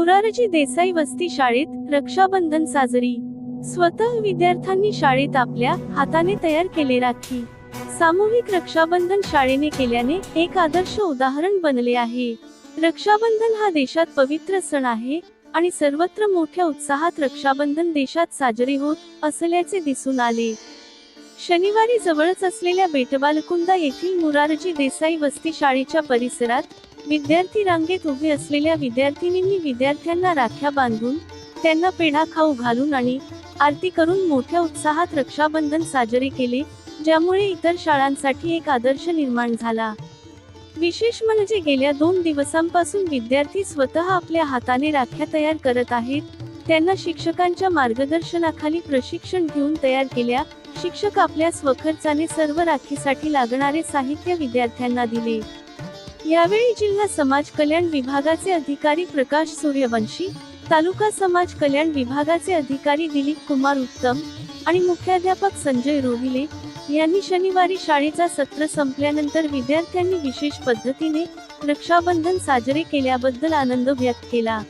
मोरारजी देसाई वस्ती शाळेत रक्षाबंधन साजरी. स्वतः विद्यार्थ्यांनी शाळेत आपल्या हाताने तयार केले राखी. सामूहिक रक्षाबंधन शाळेने केल्याने एक आदर्श उदाहरण बनले आहे. रक्षाबंधन हा देशात पवित्र सण आहे आणि सर्वत्र मोठ्या उत्साहात रक्षाबंधन देशात साजरे होत असल्याचे दिसून आले. शनिवारी जवळच असलेल्या बेटबालकुंदा येथील मुरारजी देसाई वस्ती शाळेच्या परिसरात विद्यार्थी रांगेत उभे असलेल्या विद्यार्थिनींनी विद्यार्थ्यांना राख्या बांधून त्यांना पेढा खाऊ घालून आणि आरती करून मोठ्या उत्साहात रक्षाबंधन साजरे केले ज्यामुळे इतर शाळांसाठी एक आदर्श निर्माण झाला. विशेष म्हणजे गेल्या दोन दिवसांपासून विद्यार्थी स्वतः आपल्या हाताने राख्या तयार करत आहेत त्यांना शिक्षकांच्या मार्गदर्शनाखाली प्रशिक्षण घेऊन तयार केल्या शिक्षक आपल्या स्वखर्चाने सर्व राखीसाठी लागणारे साहित्य विद्यार्थ्यांना दिले. यावेळी जिल्हा समाज कल्याण विभागाचे अधिकारी प्रकाश सूर्यवंशी तालुका समाज कल्याण विभागाचे अधिकारी दिलीप कुमार उत्तम आणि मुख्याध्यापक संजय रोहिले यांनी शनिवारी शाळेचा सत्र संपल्यानंतर विद्यार्थ्यांनी विशेष पद्धतीने रक्षाबंधन साजरे केल्याबद्दल आनंद व्यक्त केला.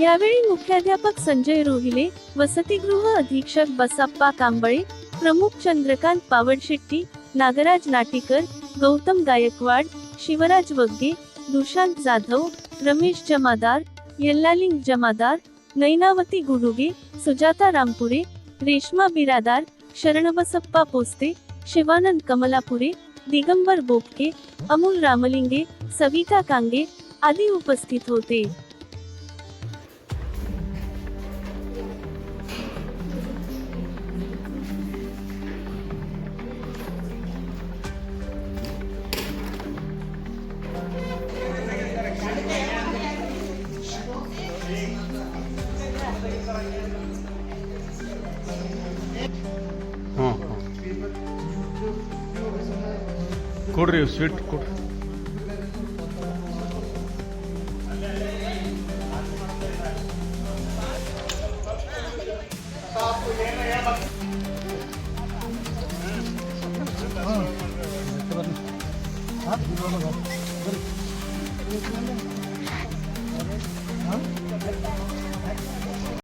यावेळी मुख्याध्यापक संजय रोहिले वसतिगृह अधीक्षक बसाप्पा कांबळे प्रमुख चंद्रकांत पावडशेट्टी नागराज नाटीकर गौतम गायकवाड शिवराज वग्गे दुशांत जाधव रमेश जमादार यल्लालिंग जमादार नैनावती गुडुगे सुजाता रामपुरे रेश्मा बिरादार शरणबसप्पा पोस्ते शिवानंद कमलापुरे दिगंबर बोपके अमोल रामलिंगे सविता कांगे आदी उपस्थित होते. ಕೊಡ್ರಿ ಸ್ವೀಟ್ ಕೊಡ್ರಿ.